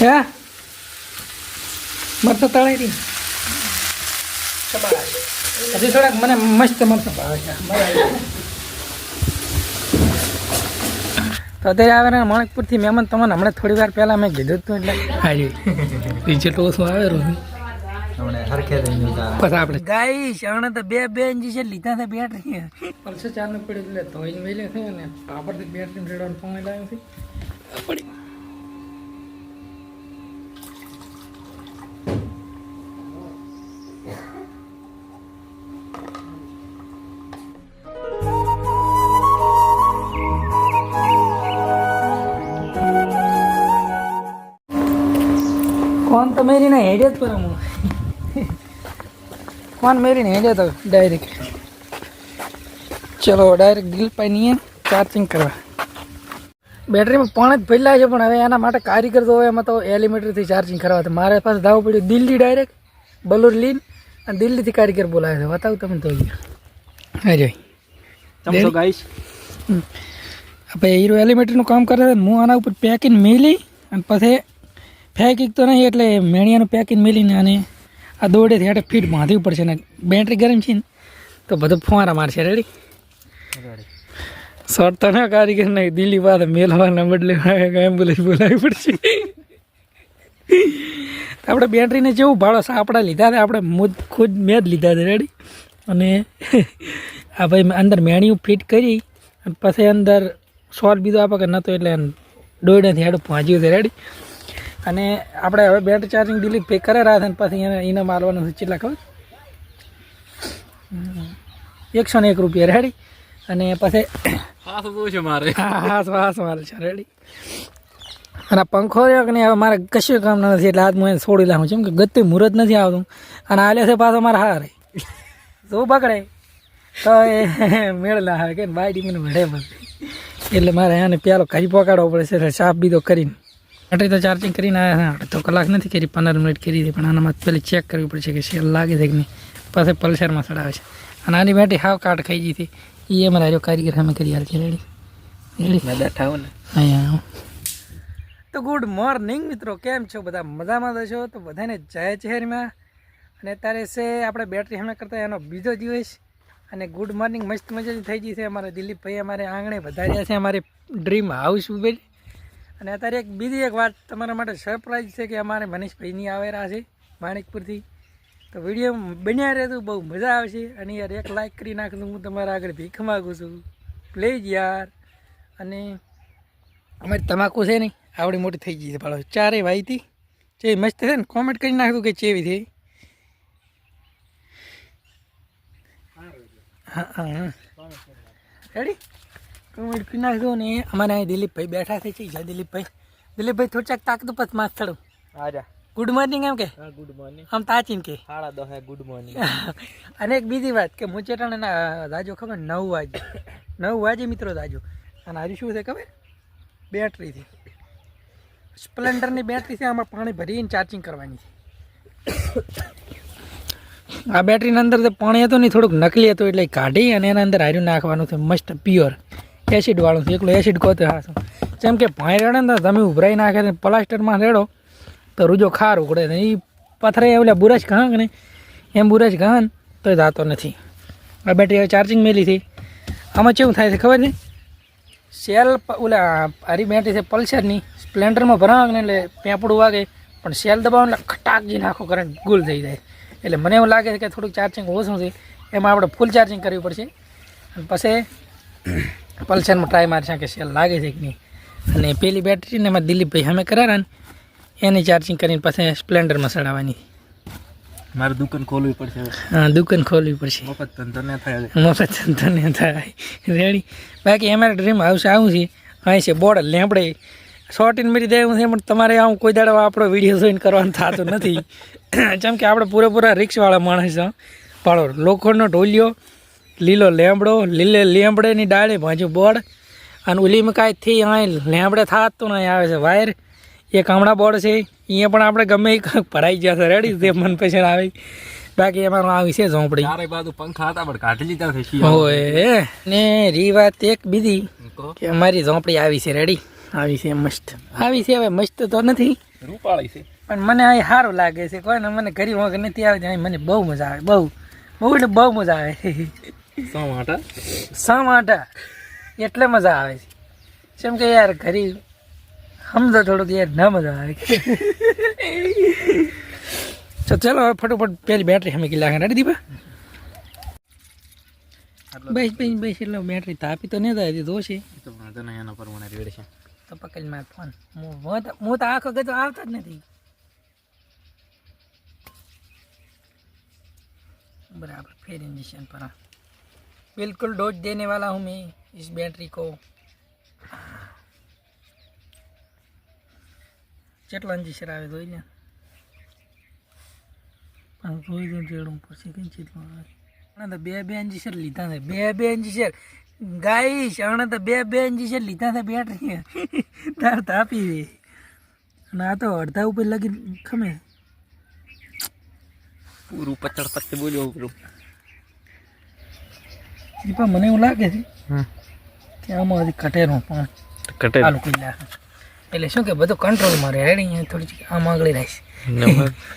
હે? મરચા તળાઈ રહી હજી થોડાક મને મસ્ત મરચા ભાવે છે. તો અત્યારે આવે ને માણકપુરથી મહેમાન તમને હમણાં થોડી વાર પહેલાં મેં કીધું હતું એટલે હાજી રિઝલ્ટ ટોસમાં આવે હમણે ગયું પછી આપણે. ગાઈ શરણે તો બે બેન જે છે લીધા હતા બેટરી પલસે ચાલુ પડ્યું એટલે ધોઈને મેલે છે ને બેટરી રેડવાનું પાણી લાવ્યું છે. પડી. તો મેરીને હેડે જ પર હું કોણ મેરીને હેડે તો ડાયરેક્ટ ચલો ડાયરેક્ટ દિલ નહીં ચાર્જિંગ કરવા બેટરીમાં પણ જ ભરેલા છે પણ હવે એના માટે કારીગર તો હવે એમાં તો એલિમેટરથી ચાર્જિંગ કરવા તો મારે પાસે ધાવું પડ્યું દિલ્હી ડાયરેક્ટ બલુર લીન અને દિલ્હીથી કારીગર બોલાવે છે બતાવું તમે તો જોઈ ચમચો ગાઈશ આપણે હીરો એલિમેટરનું કામ કરે હું આના ઉપર પેકિંગ મેલી અને પછી ફેંકી તો નહીં એટલે મેણિયાનું પેકિંગ મેલીને અને આ દોડેથી હેઠે ફીટ બાંધવી પડશે ને બેટરી ગરમ છે ને તો બધું ફુવારા મારશે રેડી શોર્ટ તો ના કારીગર નહીં દિલ્હી પાસે મેલવાના બદલે એમ્બ્યુલન્સ બોલાવી પડશે. આપણે બેટરીને જેવું ભાડો સાપડા લીધા હતા આપણે મુદ ખુદ મેં જ લીધા હતા રેડી અને આ ભાઈ અંદર મેણિયું ફિટ કરી અને પછી અંદર શોર્ટ બીજો આપે કે નહોતો એટલે દોડેથી હેડું પહોંચ્યું છે રેડી અને આપણે હવે બેટરી ચાર્જિંગ દિલ્હી પે કરે રહ્યા હતા પછી એને એને મારવાનું છે કેટલા ખબર? એકસો ને એક રૂપિયા રેડી અને પછી હા બહુ છે મારે. હા હા શ્વાસ મારે છે રેડી અને આ પંખો રહ્યો કે નહીં હવે મારે કશું કામ નથી એટલે આજ હું એને છોડી લાવું છું કેમ કે ગતિ મુહૂર્ત નથી આવતું. અને આલે છે પાછો મારે હારે. તો બગડે. તો એ મેળ ના આવે કે બાય ડીમીને ભળે એટલે મારે એને પહેલો કરી પકાડવો પડે છે સાફ બીજો કરીને. બેટરી તો ચાર્જિંગ કરીને આવ્યા હા. અડધો કલાક નથી કરી પંદર મિનિટ કરી હતી પણ આનામાં પેલી ચેક કરવી પડશે કે શેર લાગે છે કે નહીં. પાસે પલ્સરમાં ચડાવે છે. અને આની બેટરી હાવ કાટ ખાઈ ગઈ હતી. એ અમારે આવ્યો કારીગર અમે કરી હાલ છે રેડી. રેડી. મેં બેઠા હું ને. અહીંયા તો ગુડ મોર્નિંગ મિત્રો. કેમ છો? બધા મજામાં તો છો તો બધાને જય ચહેરમાં. અને અત્યારે છે આપણે બેટરી હમણાં કરતા એનો બીજો દિવસ. અને ગુડ મોર્નિંગ મસ્ત મજાની થઈ ગઈ છે. અમારે દિલીપભાઈ અમારે આંગણે વધાર્યા છે. અમારે ડ્રીમ હાઉસ ઉભેલ. અને અત્યારે એક બીજી એક વાત તમારા માટે સરપ્રાઈઝ છે કે અમારે મનીષભાઈની આવેલા છે માણિકપુરથી. તો વીડિયો બન્યા રહેતું બહુ મજા આવશે. અને યાર એક લાઈક કરી નાખતું હું તમારા આગળ ભીખ માગું છું. પ્લીઝ યાર. અને અમારી તમાકુ છે ને, આવડી મોટી થઈ ગઈ છે ભાડો ચારે વાઈથી જે મસ્ત છે ને કોમેન્ટ કરી નાખતું કે ચેવી થઈ હા હા રેડી કોમેન્ટ નાખજો ને અમારે દિલીપભાઈ બેઠા છે છે દિલીપભાઈ. દિલીપભાઈ થોડાક તાકતું પછ માસ ચડું આજા. ગુડ મોર્નિંગ એમ કે? ગુડ મોર્નિંગ આમ તાચીન કે? સાડા દસ હે ગુડ મોર્નિંગ અને એક બીજી વાત કે મુચેટાણે ના દાજો ખબર નવ વાગે. નવ વાગે મિત્રો દાજો અને હજી શું છે ખબર? બેટરીથી સ્પ્લેન્ડરની બેટરી છે આમાં પાણી ભરીને ચાર્જિંગ કરવાની છે. આ બેટરીની અંદર પાણી હતું નહીં થોડુંક નકલી હતું એટલે કાઢી અને એના અંદર હાર્યું નાખવાનું છે મસ્ત પ્યોર એસિડ વાળું છે, એકલું એસિડ કહો તો હા જેમ કે ભાઈ રડે ને તમે ઉભરાઈ નાખે ને પ્લાસ્ટરમાં રેડો, તો રૂજો ખાર ઉકળે ને એ પથરે એટલે બુરશ ઘાંક ને એમ બુરશ ઘાન તો જાતો નથી. આ બેટરી હવે ચાર્જિંગ મેલી હતી આમાં કેવું થાય છે ખબર નહીં સેલ ઓલા હારી બેટરી છે પલ્સરની, સ્પ્લેન્ડરમાં ભરાવ ને એટલે પેંપડું વાગે, પણ સેલ દબાવો એટલે ખટાકજી નાખો કરંટ ગુલ થઈ જાય. એટલે મને એવું લાગે છે કે થોડુંક ચાર્જિંગ ઓછું છે. એમાં આપણે ફૂલ ચાર્જિંગ કરવી પડશે. અને પછી પલ્સરમાં ટ્રાય મારશે કે સેલ લાગે છે કે નહીં? અને પેલી બેટરી ને એમાં દિલીપભાઈ અમે કરારા ને એની ચાર્જિંગ કરીને પછી સ્પ્લેન્ડરમાં ચડાવવાની મારે દુકાન ખોલવી પડશે હા દુકાન ખોલવી પડશે. મફત ધંધો ન થાય મફત ધંધો થાય. રેડી બાકી અમારે ડ્રીમ હાઉસ આવું છે. અહીં છે બોર્ડ લેમડે શોર્ટીન મરી દે છે પણ તમારે આવું કોઈ દાડો આપણો વીડિયો જોઈને કરવાનું થતું નથી. જેમ કે આપણે પૂરેપૂરા રિક્ષવાળા માણસ છો પાડો લોખંડનો ઢોલિયો લીલો લેમડો લીલે લેમડેની ડાળે ભાજુ બોર્ડ. અને ઓલીમાં કાંઈ થઈ અહીં લેમડે થતું નહીં આવે છે વાયર. એક હમણાં બોર્ડ છે અહીંયા પણ આપણે ગમે એ કાંઈક ભરાઈ ગયા છે રેડી તે મન પસંદ આવે. બાકી એમાં આવી છે ઝોંપડી. ચારે બાજુ પંખા હતા પણ કાઢી લીધા છે હોય ને રી વાત એક બીજી કે અમારી ઝોંપડી આવી છે રેડી આવી છે મસ્ત. આવી છે હવે મસ્ત તો નથી રૂપાળી છે. પણ મને અહીં સારું લાગે છે કોઈને મને ઘરી વગર નથી આવતી અહીં મને બહુ મજા આવે બહુ. બહુ એટલે બહુ મજા આવે. સમાટા સમાટા એટલે મજા આવે છે. કેમ કે યાર ઘરી સમજો થોડુંક યાર ના મજા આવે. તો ચાલો હવે ફટોફટ પેલી બેટરી અમે કિલ્લા નાખી દીપા? બેસ બેસ બેસ એટલે બેટરી તાપી તો નહીં થાય તો છે તો વાંધો નહીં એના પ્રમાણે રેડ છે તો પકડી માર ફોન હું તો આખો ગતો આવતો જ નથી. બરાબર ફેર ઇન્જેક્શન પર बिल्कुल डोज देने वाला हूँ मैं इस बैटरी को કેટલો ઇન્જેક્શન આવે જોઈ લે પણ જોઈ દઉં જેડું પછી કઈ ચેટલો આવે આણે તો બે બે ઇન્જેક્શન લીધા છે બે બે ઇન્જેક્શન ગાઈશ આણે તો બે બે ઇન્જેક્શન લીધા છે બેટરી તાર તાપી દે અને આ તો અડધા ઉપર લગી ખમે પૂરું પચડ પચડ બોલ્યો પૂરું દીપા મને એવું લાગે છે કે આમાં હજી કટેરું પણ કટે આલુ કરી એટલે શું કે બધું કંટ્રોલમાં રહે રેડી અહીંયા થોડી આમ આગળ રહેશે.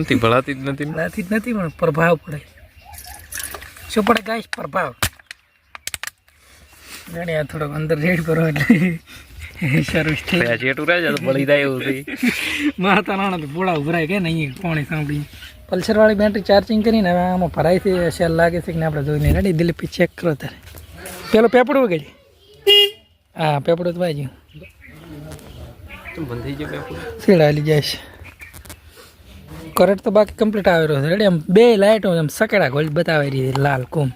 નથી ભળાતી જ નથી. ભળાતી જ નથી પણ પ્રભાવ પડે. શું પડે ગાઈશ પ્રભાવ. જાણે આ થોડોક અંદર રેડ કરો એટલે. સર્વિસ થઈ. આ રહે છે બળી જાય એવું થઈ માતા નાના તો બોળા ઉભરાય કે ને અહીંયા પાણી સાંભળી પલ્સરવાળી બેટરી ચાર્જિંગ કરીને હવે આમાં ભરાય છે લાગે છે કે આપણે જોઈને રેડી દિલીપ ચેક કરો તારે. પેલો પેપડું વગેરે હા પેપડું તો ભાઈ ગયો પેપર સીડા હાલી જાય છે. કરંટ તો બાકી કમ્પ્લીટ આવેલો છે. રેડી આમ બે લાઇટો આમ સકેડા ગોલ્ડ બતાવી રહી લાલ કુમ.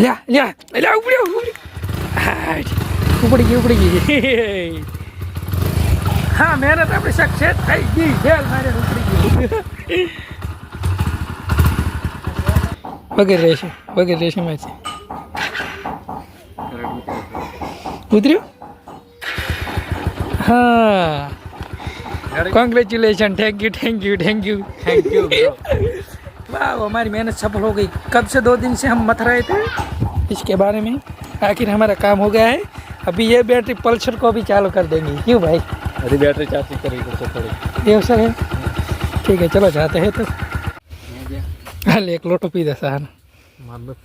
અલ્યા અલ્યા અલ્યા ઉપડ્યો ઉપડ્યો ઉપડી ગઈ ઉપડી ગઈ. હા મહેનત આપણી સક્સેસ થઈ ગઈ જેલ મારે ઉપડી ગઈ વગર રહેશે વગર રહેશે માછી ઉતર્યું? હા. Congratulation thank you thank you thank you thank you वाह हमारी मेहनत सफल हो गई कब से दो दिन से हम मथ रहे थे इसके बारे में आखिर हमारा काम हो गया है अभी ये बैटरी पल्सर को भी चालू कर देंगे क्यों भाई હજી બેટરી ચાર્જિંગ કરવી પડશે થોડી ये अवसर है ठीक है चलो जाते हैं तो હાલ એક લોટો પી દે સાર મારું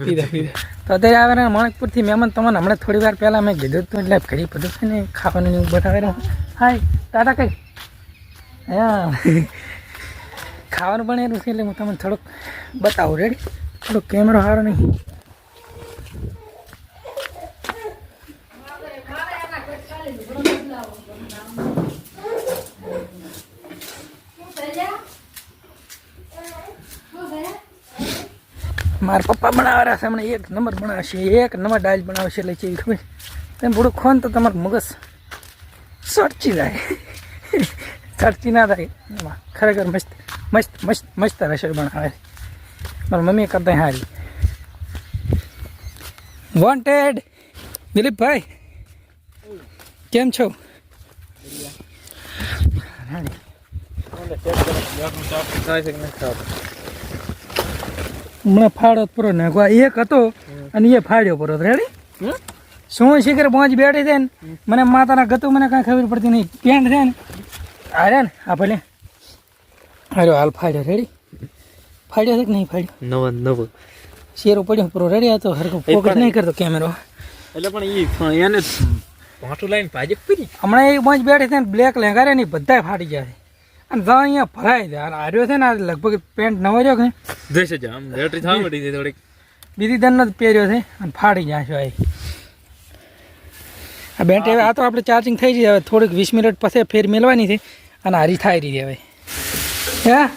પીધા પીધા તો અત્યારે આવે ને માણકપુરથી મહેમાન તમને હમણાં થોડી વાર પહેલાં મેં કીધું હતું એટલે ઘડી બધું છે ને ખાવાનું ને એવું બનાવે હાય ટાટા કઈ હા ખાવાનું બનેલું છે એટલે હું તમને થોડુંક બતાવું. રેડી થોડોક કેમેરો સારો નહીં. મારા પપ્પા બનાવવાના છે. હમણાં એક નંબર બનાવશે, એક નંબર ડાયલ બનાવશે એટલે કેવી ખબર તમે થોડું ખોન તો તમારું મગજ સરચી જાય સરચી ના થાય. ખરેખર મસ્ત. મસ્ત મસ્ત મસ્ત રસોઈ બનાવે મારી મમ્મી કરતા હારી. વોન્ટેડ દિલીપભાઈ કેમ છો? હમણાં ફાળો પૂરો નાખવા એક હતો અને એ ફાડ્યો પૂરો. રેડી શું શિખર પહોંચ બેઠી છે ને? મને માતાના ગતું મને કાંઈ ખબર પડતી નહીં. પેન્ટ છે ને? રે ને આ ભલે. અરે હાલ ફાડ્યો રેડી ફાડ્યો છે કે નહીં ફાડ્યો? નવ નવ. શેરો પડ્યો પૂરો રેડી હતો. હરકો ફોકસ નહીં કરતો કેમેરો એટલે પણ એ એને પાટું લાઈન ભાજપ કરી હમણાં એ પાંચ બેઠી છે ને બ્લેક લેંગારે ને બધા ફાટી ગયા અને જા અહીંયા ભરાય છે અને હાર્યો છે ને આ લગભગ પેન્ટ નવો રહ્યો કે જોઈશે જ આમ બેટરી થવા મળી છે થોડીક. બીજી દનનો જ પહેર્યો છે અને ફાડી જાય છે ભાઈ. આ બેટરી હવે આ તો આપણે ચાર્જિંગ થઈ જાય હવે થોડીક વીસ મિનિટ પછી ફેર મેળવાની છે અને હારી થાય રહી છે હવે. હે?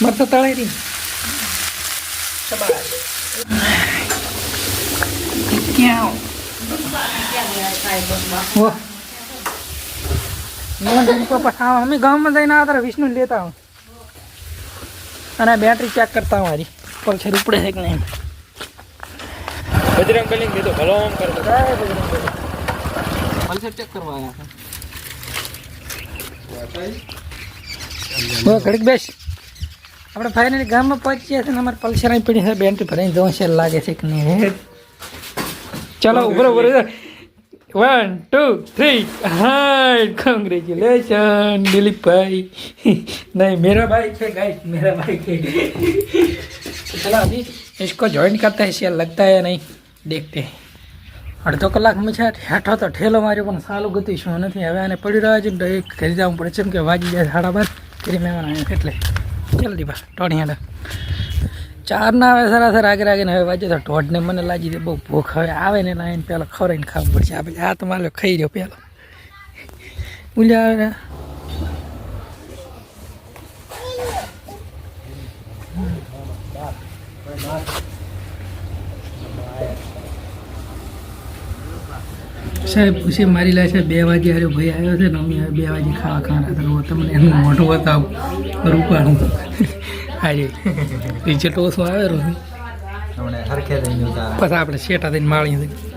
મત તો તળાઈ રહી. અમે ગામમાં જઈને આવતા વિષ્ણુ લેતા હું અને બેટરી ચેક કરતા હું મારી પલ્સર ઉપડે છે કે નહીં બજરંગ બલિંગ દીધો ભલો આમ કરો પલ્સર ચેક કરવા આવ્યા ઘડીક બેસ આપણે ફાઇનલી ગામમાં પહોંચી ગયા છે ને અમારે પલ્સર અહીં પડી છે બેન્ટ્રી ભરાઈને જોશે લાગે છે કે નહીં હે ચલો ઉભરો ઉભરો one two three hi congratulation દિલીપભાઈ नहीं मेरा बाइक है गाइस मेरा बाइक है चलो अभी इसको ज्वाइन करते हैं शेयर लगता है या नहीं देखते हैं અડધો કલાક મેં છે હેઠો તો ઠેલો માર્યો પણ સાલું ગતિ શું નથી હવે આને પડી રહ્યા છે ને તો એક ઘરે જવું પડે છે કે વાગી જાય સાડા બાર ફરી મહેમાન એટલે જલ્દી બસ ટોણી હેડા. ચાર ના આવે, સરાસર આગળ આગળ હવે વાંચે તો ઢોઢને મને લાગી દે બહુ ભૂખ હવે આવે ને લાઈને પહેલાં ખવડાવીને ખાવું પડશે. આપણે આ તો મારે ખાઈ રહ્યો પહેલો ઉલ્યા આવે ને. સાહેબ ખુશી મારી લે છે બે વાગે હારે ભાઈ આવ્યો છે ને અમે હવે બે વાગે ખાવા ખાવાના તો તમને એનું મોઢું બતાવું. રૂપાનું આજે નીચે ટોસો આવે પછી આપણે શેટા થઈને માળી દઈએ